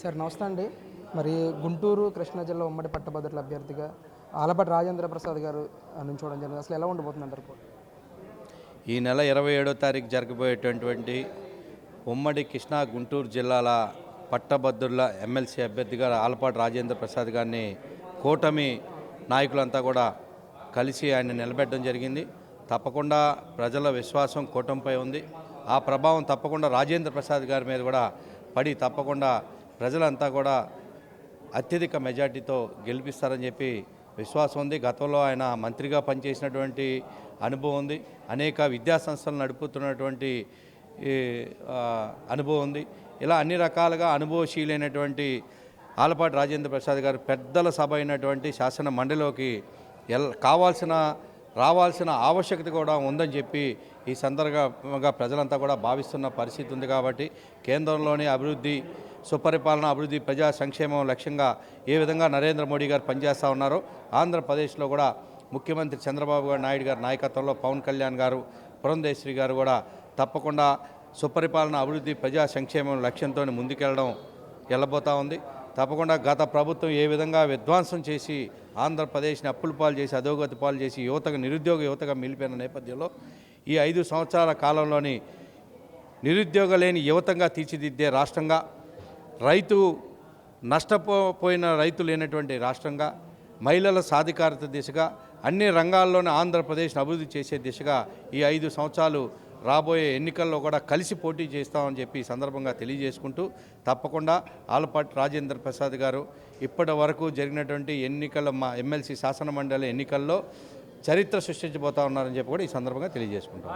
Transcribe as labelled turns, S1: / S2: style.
S1: Sir నమస్తే అండి. మరి గుంటూరు కృష్ణా జిల్లా ఉమ్మడి పట్టభద్రుల అభ్యర్థిగా ఆలపాటి రాజేంద్ర ప్రసాద్ గారు చూడడం జరిగింది. అసలు ఎలా ఉండబోతుంది
S2: ఈ నెల ఇరవై ఏడో తారీఖు జరగబోయేటటువంటి ఉమ్మడి కృష్ణా గుంటూరు జిల్లాల పట్టభద్రుల ఎమ్మెల్సీ అభ్యర్థిగా ఆలపాటి రాజేంద్ర ప్రసాద్ గారిని కూటమి నాయకులంతా కూడా కలిసి ఆయన నిలబెట్టడం జరిగింది. తప్పకుండా ప్రజల విశ్వాసం కూటమిపై ఉంది. ఆ ప్రభావం తప్పకుండా రాజేంద్ర ప్రసాద్ గారి మీద కూడా పడి తప్పకుండా ప్రజలంతా కూడా అత్యధిక మెజార్టీతో గెలిపిస్తారని చెప్పి విశ్వాసం ఉంది. గతంలో ఆయన మంత్రిగా పనిచేసినటువంటి అనుభవం ఉంది. అనేక విద్యా సంస్థలు నడుపుతున్నటువంటి ఈ, అనుభవం ఉంది. ఇలా అన్ని రకాలుగా అనుభవశీలైనటువంటి ఆలపాటి రాజేంద్ర ప్రసాద్ గారు పెద్దల సభ అయినటువంటి శాసన మండలిలోకి ఎల్ కావాల్సిన రావాల్సిన ఆవశ్యకత కూడా ఉందని చెప్పి ఈ సందర్భంగా ప్రజలంతా కూడా భావిస్తున్న పరిస్థితి ఉంది కాబట్టి కేంద్రంలోని అభివృద్ధి సుపరిపాలన అభివృద్ధి ప్రజా సంక్షేమం లక్ష్యంగా ఏ విధంగా నరేంద్ర మోడీ గారు పనిచేస్తూ ఉన్నారో ఆంధ్రప్రదేశ్లో కూడా ముఖ్యమంత్రి చంద్రబాబు నాయుడు గారి నాయకత్వంలో పవన్ కళ్యాణ్ గారు పురంధేశ్వరి గారు కూడా తప్పకుండా సుపరిపాలన అభివృద్ధి ప్రజా సంక్షేమం లక్ష్యంతో ముందుకెళ్ళడం వెళ్ళబోతా ఉంది. తప్పకుండా గత ప్రభుత్వం ఏ విధంగా విధ్వంసం చేసి ఆంధ్రప్రదేశ్ని అప్పుల పాలు చేసి అధోగతి పాలు చేసి యువతకు నిరుద్యోగ యువతగా మిగిలిపోయిన నేపథ్యంలో ఈ ఐదు సంవత్సరాల కాలంలోని నిరుద్యోగ లేని యువతంగా తీర్చిదిద్దే రాష్ట్రంగా రైతు నష్టపోయిన రైతు లేనటువంటి రాష్ట్రంగా మహిళల సాధికారత దిశగా అన్ని రంగాల్లోనే ఆంధ్రప్రదేశ్ను అభివృద్ధి చేసే దిశగా ఈ ఐదు సంవత్సరాలు రాబోయే ఎన్నికల్లో కూడా కలిసి పోటీ చేస్తామని చెప్పి సందర్భంగా తెలియజేసుకుంటూ తప్పకుండా ఆలపాటి రాజేంద్ర ప్రసాద్ గారు ఇప్పటి వరకు జరిగినటువంటి ఎన్నికల మా ఎమ్మెల్సీ శాసన మండలి ఎన్నికల్లో చరిత్ర సృష్టించబోతా ఉన్నారని చెప్పి కూడా ఈ సందర్భంగా తెలియజేసుకుంటాం.